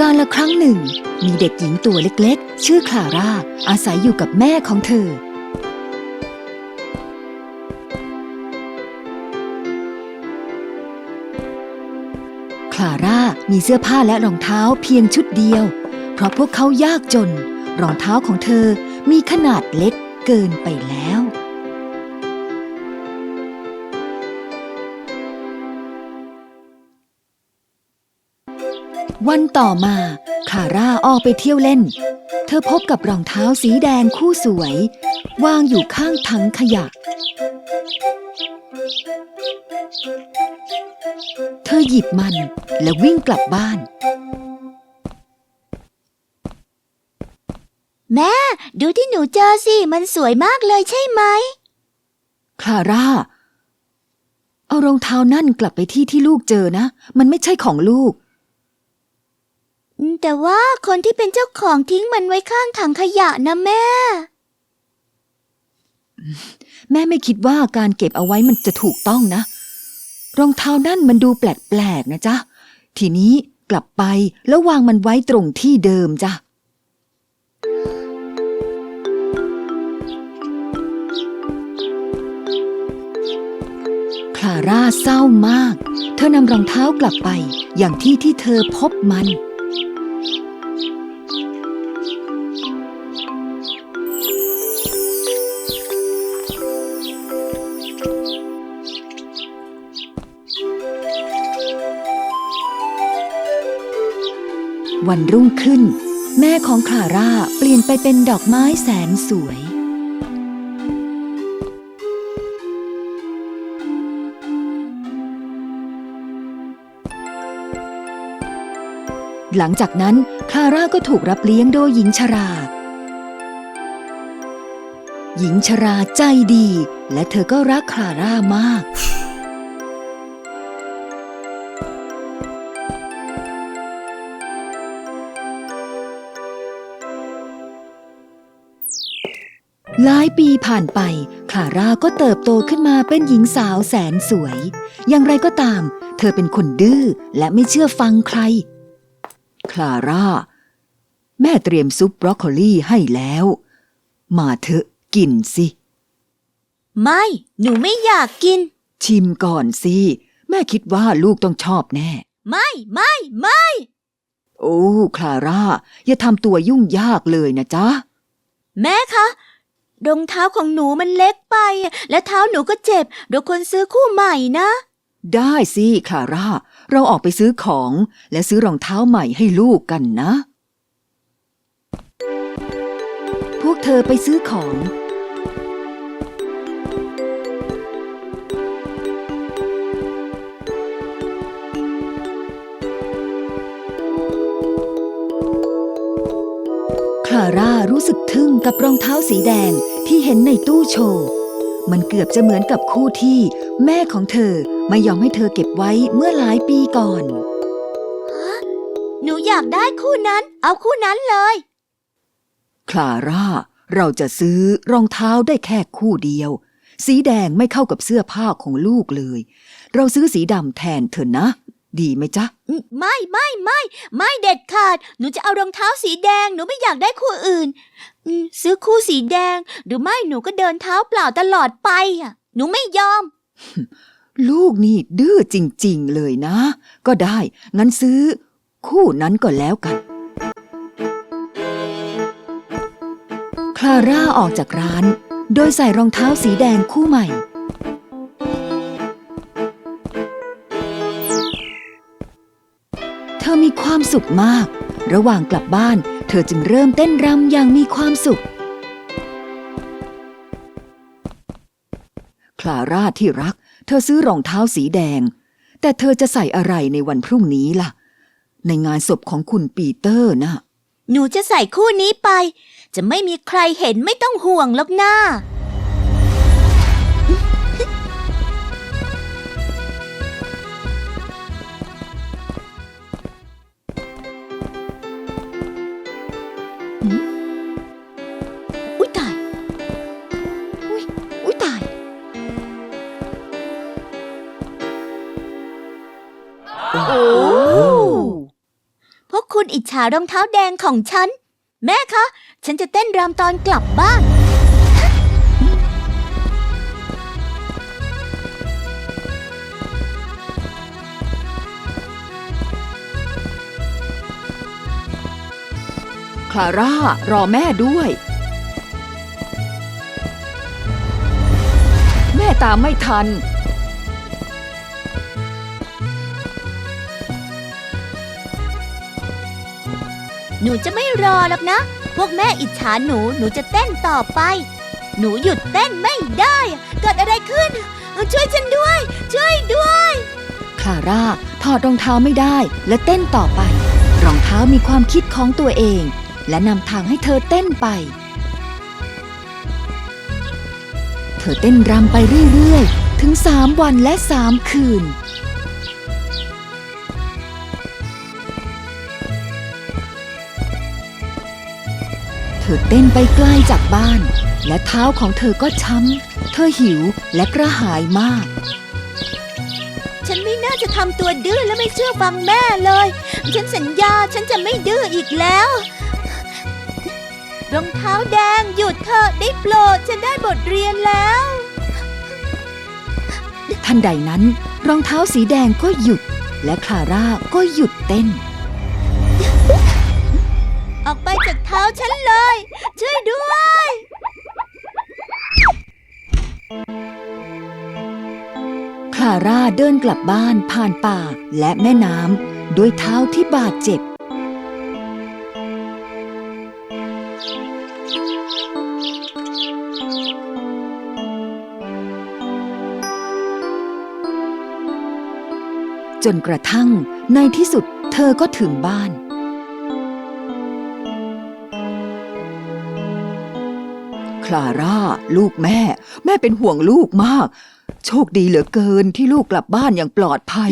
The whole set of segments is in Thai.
การละครั้งหนึ่ง มีเด็กหญิงตัวเล็กๆ ชื่อคลาร่า อาศัยอยู่กับแม่ของเธอ คลาร่ามีเสื้อผ้าและรองเท้าเพียงชุดเดียว เพราะพวกเขายากจน รองเท้าของเธอมีขนาดเล็กเกินไปแล้ว วันต่อมาคลาร่าออกไปเที่ยวเล่น เธอพบกับรองเท้าสีแดงคู่สวย วางอยู่ข้างถังขยะ เธอหยิบมันและวิ่งกลับบ้าน แม่ ดูที่หนูเจอสิ มันสวยมากเลยใช่ไหมคลาร่า เอารองเท้านั่นกลับไปที่ที่ลูกเจอนะ มันไม่ใช่ของลูก แต่ว่าคนที่เป็นเจ้าของทิ้งมันไว้ข้างถังขยะนะแม่ แม่ไม่คิดว่าการเก็บเอาไว้มันจะถูกต้องนะ รองเท้านั่นมันดูแปลกๆนะจ๊ะ ทีนี้กลับไปแล้ววางมันไว้ตรงที่เดิมจ้ะคลาร่าเศร้ามาก เธอนำรองเท้ากลับไปอย่างที่ที่เธอพบมัน วันรุ่งขึ้น แม่ของคลาร่าเปลี่ยนไปเป็นดอกไม้แสนสวย หลังจากนั้นคลาร่าก็ถูกรับเลี้ยงโดยหญิงชรา หญิงชราใจดี และเธอก็รักคลาร่ามาก หลายปีผ่านไป คลาร่าก็เติบโตขึ้นมาเป็นหญิงสาวแสนสวย อย่างไรก็ตาม เธอเป็นคนดื้อและไม่เชื่อฟังใคร คลาร่า แม่เตรียมซุปบรอกโคลีให้แล้ว มาเถอะกินสิ ไม่ หนูไม่อยากกิน ชิมก่อนสิ แม่คิดว่าลูกต้องชอบแน่ ไม่ไม่ไม่ โอ้ คลาร่า อย่าทำตัวยุ่งยากเลยนะจ๊ะ แม่คะ รองเท้าของหนูมันเล็กไป และเท้าหนูก็เจ็บเราควรซื้อคู่ใหม่นะ ได้สิคลาร่า เราออกไปซื้อของ และซื้อรองเท้าใหม่ให้ลูกกันนะ พวกเธอไปซื้อของ คลาร่ารู้สึกทึ่งกับรองเท้าสีแดง ที่เห็นในตู้โชว์ มันเกือบจะเหมือนกับคู่ที่ แม่ของเธอไม่ยอมให้เธอเก็บไว้เมื่อหลายปีก่อนหนูอยากได้คู่นั้น เอาคู่นั้นเลย คลาร่า เราจะซื้อรองเท้าได้แค่คู่เดียว สีแดงไม่เข้ากับเสื้อผ้าของลูกเลย เราซื้อสีดำแทนเถอะนะ ดีไหมจ๊ะ ไม่ไม่ไม่ ไม่เด็ดขาด หนูจะเอารองเท้าสีแดง หนูไม่อยากได้คู่อื่น อืมซื้อคู่สีแดง หรือไม่หนูก็เดินเท้าเปล่าตลอดไปอะ หนูไม่ยอม ลูกนี่ดื้อจริงๆเลยนะ ก็ได้ งั้นซื้อ คู่นั้นก็แล้วกัน คลาร่าออกจากร้าน โดยใส่รองเท้าสีแดงคู่ใหม่ เธอมีความสุขมาก ระหว่างกลับบ้าน ธอจึงเริ่มเต้นรำอย่างมีความสุข คลาร่าที่รัก เธอซื้อรองเท้าสีแดง แต่เธอจะใส่อะไรในวันพรุ่งนี้ล่ะ ในงานศพของคุณปีเตอร์นะหนูจะใส่คู่นี้ไป จะไม่มีใครเห็นไม่ต้องห่วงหรอกนะ้า อิจฉารองเท้าแดงของฉัน แม่คะ ฉันจะเต้นรำตอนกลับบ้าน คลาร่า รอแม่ด้วย แม่ตามไม่ทัน หนูจะไม่รอหรอกนะ พวกแม่อิจฉาหนู หนูจะเต้นต่อไป หนูหยุดเต้นไม่ได้ เกิดอะไรขึ้น ช่วยฉันด้วย ช่วยด้วย คลาร่าถอดรองเท้าไม่ได้และเต้นต่อไป รองเท้ามีความคิดของตัวเอง และนำทางให้เธอเต้นไป เธอเต้นรำไปเรื่อยๆ ถึงสามวันและสามคืน เธอเต้นไปไกลจากบ้าน และเท้าของเธอก็ช้ำ เธอหิวและกระหายมาก ฉันไม่น่าจะทำตัวดื้อและไม่เชื่อฟังแม่เลย ฉันสัญญาฉันจะไม่ดื้ออีกแล้ว รองเท้าแดงหยุดเถอะได้โปรดฉันได้บทเรียนแล้ว ทันใดนั้น รองเท้าสีแดงก็หยุด และคลาร่าก็หยุดเต้น ออกไปจากเท้าฉันเลย ช่วยด้วย คลาร่าเดินกลับบ้านผ่านป่าและแม่น้ำด้วยเท้าที่บาดเจ็บ จนกระทั่งในที่สุดเธอก็ถึงบ้าน ลาร่า ลูกแม่ แม่เป็นห่วงลูกมาก โชคดีเหลือเกินที่ลูกกลับบ้านอย่างปลอดภัย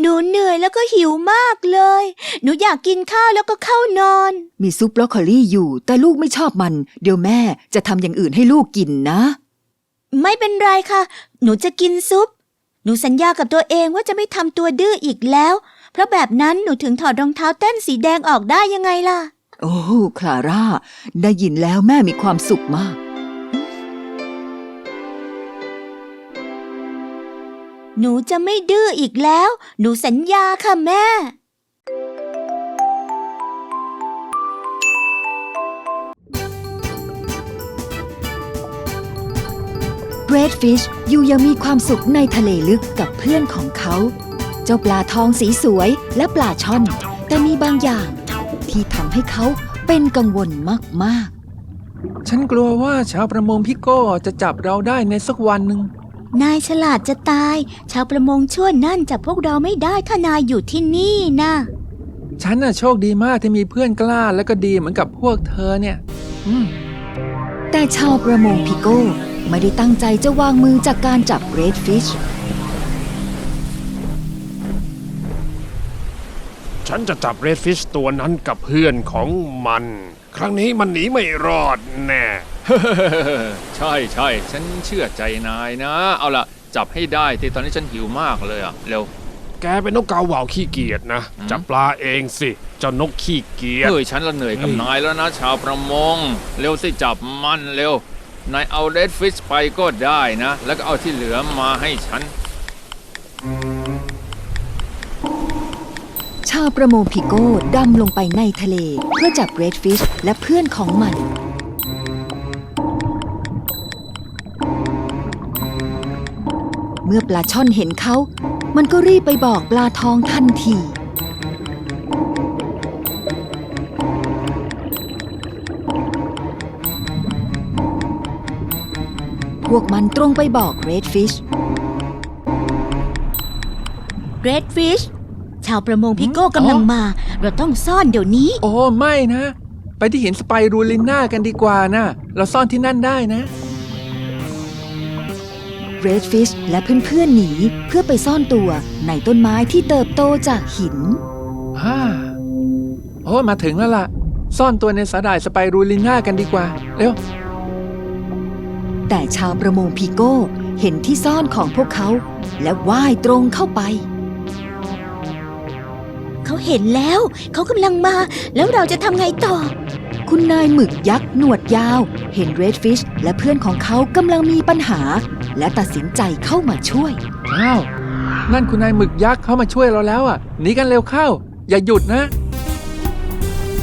หนูเหนื่อยแล้วก็หิวมากเลย หนูอยากกินข้าวแล้วก็เข้านอน มีซุปบรอกโคลี่อยู่ แต่ลูกไม่ชอบมัน เดี๋ยวแม่จะทำอย่างอื่นให้ลูกกินนะ ไม่เป็นไรค่ะ หนูจะกินซุป หนูสัญญากับตัวเองว่าจะไม่ทำตัวดื้ออีกแล้ว เพราะแบบนั้นหนูถึงถอดรองเท้าเต้นสีแดงออกได้ยังไงล่ะ โอ้ คลาร่า ได้ยินแล้วแม่มีความสุขมาก หนูจะไม่ดื้ออีกแล้ว หนูสัญญาค่ะแม่เ e ดฟิชอยู่อยังมีความสุขในทะเลลึกกับเพื่อนของเขา เจ้าปลาทองสีสวยและปลาช่อน แต่มีบางอย่าง ที่ทำให้เขาเป็นกังวลมากฉันกลัวว่าชาวประมงพี่โก้จะจับเราได้ในสักวันหนึ่ง นายฉลาดจะตาย ชาวประมงชั่วนั่นจับพวกเราไม่ได้ถ้านายอยู่ที่นี่นะ ฉันน่ะโชคดีมากที่มีเพื่อนกล้าและก็ดีเหมือนกับพวกเธอเนี่ยอืมๆแต่ชาวประมงพิโก้ไม่ได้ตั้งใจจะวางมือจากการจับเ e ดฟิช ฉันจะจับเรดฟิชตัวนั้นกับเพื่อนของมัน ครั้งนี้มันหนีไม่รอดแน่ ใช่ใช่ฉันเชื่อใจนายนะ เอาล่ะ จับให้ได้ที่ตอนนี้ฉันหิวมากเลยอะ เร็ว แกเป็นนกกาเหว่าขี้เกียจนะอืมจับปลาเองสิเจ้านกขี้เกียจเฮ้ยฉันละเหนื่อยกับอืมนายแล้วนะ ชาวประมง เร็วสิจับมันเร็วนายเอาเรดฟิชไปก็ได้นะ แล้วก็เอาที่เหลือมาให้ฉันาวประมงพิโก้ดำลงไปในทะเล เพื่อจับเ e ดฟิชและเพื่อนของมัน เมื่อปลาช่อนเห็นเขา มันก็รีบไปบอกปลาทองทันที พวกมันตรงไปบอกเ e ดฟิช เรดฟิช ชาวประมงพิโก้กำลังมา เราต้องซ่อนเดี๋ยวนี้ โอ้ไม่นะ ไปที่หินสไปรูลิน่ากันดีกว่านะ เราซ่อนที่นั่นได้นะเ e ดฟิชและเพื่อนๆหนีเพื่อไปซ่อนตัวในต้นไม้ที่เติบโตจากหินฮ่าโอ้มาถึงแล้วล่ะ ซ่อนตัวในสาหร่ายสไปรูลิน่ากันดีกว่า เร็ว แต่ชาวประมงพีโก้เห็นที่ซ่อนของพวกเขา และว่ายตรงเข้าไป เขาเขาเห็นแล้ว เขากำลังมา แล้วเราจะทำไงต่อ คุณนายหมึกยักษ์หนวดยาว เห็นเรดฟิชและเพื่อนของเขากำลังมีปัญหา และตัดสินใจเข้ามาช่วย อ้าว นั่นคุณนายหมึกยักษ์เข้ามาช่วยเราแล้วอะหนีกันเร็วเข้า อย่าหยุดนะ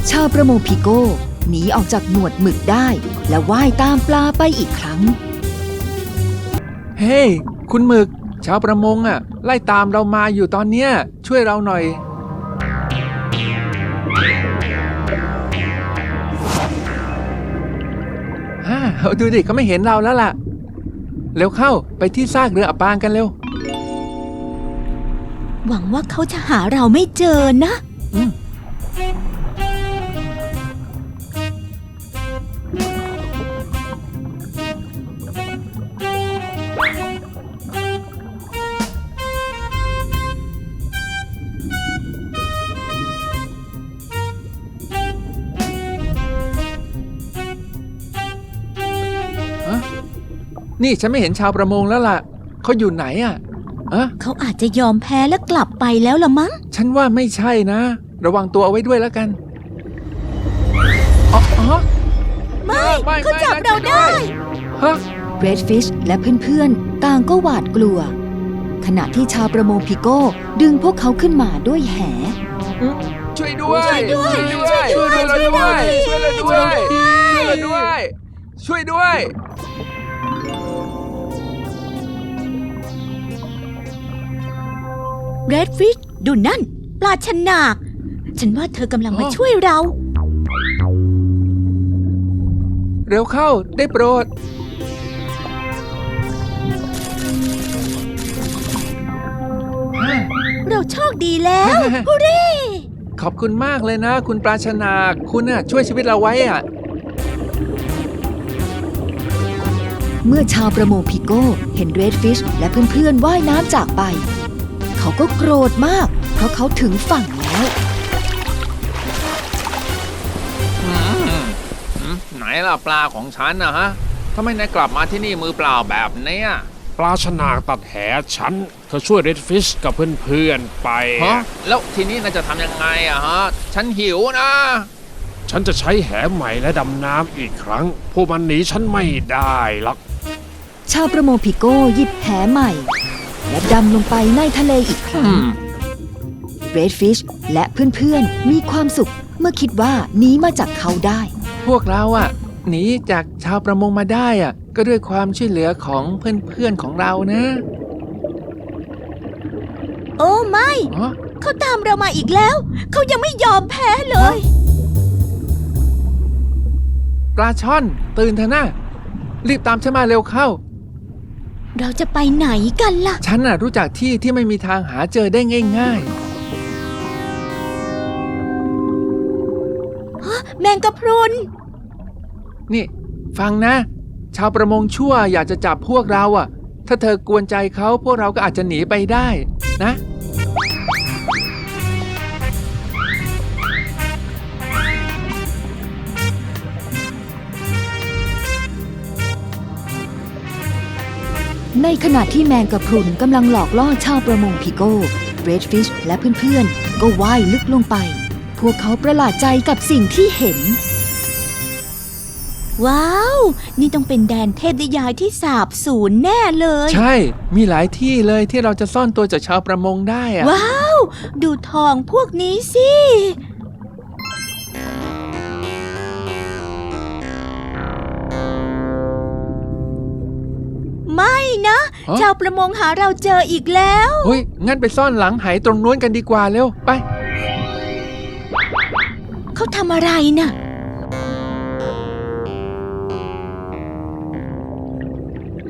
ชาวประมงพิโก้หนีออกจากหนวดหมึกได้ และว่ายตามปลาไปอีกครั้ง เฮ้ยคุณหมึก ชาวประมงอะ ไล่ตามเรามาอยู่ตอนเนี้ย ช่วยเราหน่อย ดูดิเขาไม่เห็นเราแล้วล่ะ เร็วเข้าไปที่ซากเรืออับปางกันเร็ว หวังว่าเขาจะหาเราไม่เจอนะ อืม นี่ฉันไม่เห็นชาวประมงแล้วล่ะ เขาอยู่ไหนอะอะเขาอาจจะยอมแพ้และกลับไปแล้วละมั้ง ฉันว่าไม่ใช่นะ ระวังตัวเอาไว้ด้วยแล้วกันอ๋ออ๋อไม่ไม่เขาจับไม่เราช่วยด้วยได้ฮะเรดฟิชและเพื่อนๆ ต่างก็หวาดกลัว ขณะที่ชาวประมงพิโก้ดึงพวกเขาขึ้นมาด้วยแห ช่วยด้วย ช่วยด้วย ช่วยด้วย ช่วยด้วย ช่วยเราด้วย ช่วยเราด้วย เรดฟิชดูนั่น ปลาชนาก ฉันว่าเธอกำลังมาอ๋อช่วยเรา เร็วเข้าได้โปรด เราโชคดีแล้วฮูเร่ขอบคุณมากเลยนะ คุณปราชนาคุณน่ะช่วยชีวิตเราไว้อะ เมื่อชาวประมงพิโก้ เห็นเรดฟิชและเพื่อนๆว่ายน้ำจากไป เขาก็โกรธมาก เพราะเขาถึงฝั่งแล้วอืมอืมไหนล่ะปลาของฉันนะฮะทำไมนายกลับมาที่นี่มือเปล่าแบบเนี้ยปลาชนากตัดแหฉัน เธอช่วยเรดฟิชกับเพื่อนๆไป ฮะแล้วทีนี้นายจะทำยังไงอะฮะ ฉันหิวนะ ฉันจะใช้แหใหม่และดำน้ำอีกครั้ง พวกมันหนีฉันไม่ได้หรอก ชาวประมงพิโก้หยิบแหใหม่ และดำลงไปในทะเลอีกครั้อืงมเรดฟิชและเพื่อนๆ มีความสุขเมื่อคิดว่าหนีมาจากเขาได้ พวกเราอะหนีจากชาวประมงมาได้อะก็ด้วยความช่วยเหลือของเพื่อนๆของเรานะ โอ้ไม่ อ๋อ เขาตามเรามาอีกแล้ว เขายังไม่ยอมแพ้เลย ปลาช่อน ตื่นเถอะนะรีบตามฉันมาเร็วเข้า เราจะไปไหนกันล่ะ ฉันน่ะรู้จักที่ที่ไม่มีทางหาเจอได้ง่าย แมงกะพรุน ๆ นี่ ฟังนะ ชาวประมงชั่วอยากจะจับพวกเราอะ ถ้าเธอกวนใจเขาพวกเราก็อาจจะหนีไปได้ นะ ในขณะที่แมงกะพรุนกำลังหลอกล่อชาวประมงพิโก้เรดฟิชและเพื่อนๆ ก็ว่ายลึกลงไป พวกเขาประหลาดใจกับสิ่งที่เห็น ว้าว นี่ต้องเป็นแดนเทพนิยายที่สาบสูญแน่เลย ใช่ มีหลายที่เลยที่เราจะซ่อนตัวจากชาวประมงได้อะว้าว ดูทองพวกนี้สิ ไม่นะ ฮะ ชาวประมงหาเราเจออีกแล้ว เฮ้ย งั้นไปซ่อนหลังไหตรงนู้นกันดีกว่าเร็ว ไป เขาทำอะไรน่ะ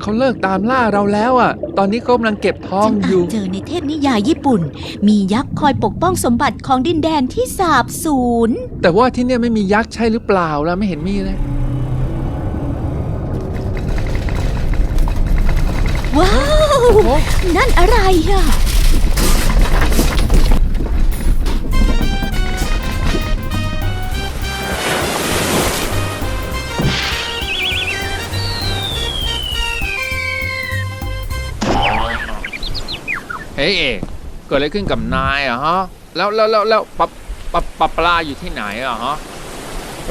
เขาเลิกตามล่าเราแล้วอะ ตอนนี้เขากำลังเก็บทองฉันออ่ายู่ นเจอในเทพนิยายญี่ปุ่น มียักษ์คอยปกป้องสมบัติของดินแดนที่สาบสูญแต่ว่าที่เนี่ยไม่มียักษ์ใช่หรือเปล่าล่ะไม่เห็นมีเลย นั่นอะไรอะเฮ้ยเอกเกิดอะไรขึ้นกับนายอะฮะ แล้วแล้วแล้วแล้วปลาปลาปลาปลาอยู่ที่ไหนอะฮะ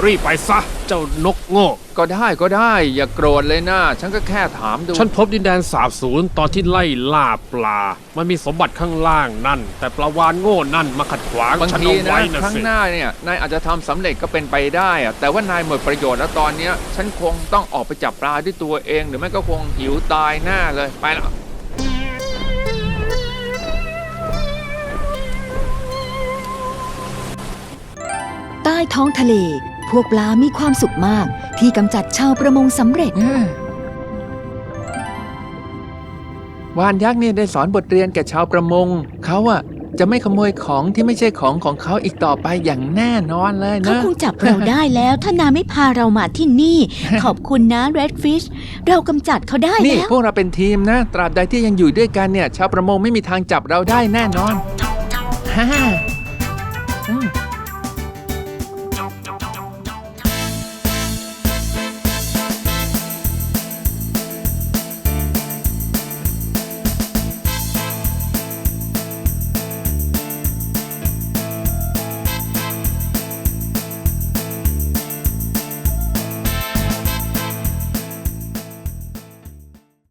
รีบไปซะ เจ้านกโง่ ก็ได้ก็ได้อย่าโกรธเลยนะ ฉันก็แค่ถามดูฉันพบดินแดนสาบสูญตอนที่ไล่ล่าปลา มันมีสมบัติข้างล่างนั่น แต่ปลาวานโง่นั่นมาขัดขวางบางฉันทีเอานะไว้นะครั้งสิหน้าเนี่ยนายอาจจะทำสำเร็จก็เป็นไปได้อะแต่ว่านายหมดประโยชน์แล้วตอนเนี้ย ฉันคงต้องออกไปจับปลาด้วยตัวเอง หรือไม่ก็คงหิวตายแน่เลยไปละใต้ท้องทะเล พวกปลามีความสุขมากที่กำจัดชาวประมงสำเร็จ วานยักษ์เนี่ยได้สอนบทเรียนแก่ชาวประมง เขาอะจะไม่ขโมยของที่ไม่ใช่ของของเขาอีกต่อไปอย่างแน่นอนเลยเขานะ คงจับเราได้แล้ว ถ้านายไม่พาเรามาที่นี่ ขอบคุณนะ Redfish เรากำจัดเขาได้นี่แล้ว พวกเราเป็นทีมนะ ตราบใดที่ยังอยู่ด้วยกันเนี่ย ชาวประมงไม่มีทางจับเราได้แน่นอนฮ่าอืม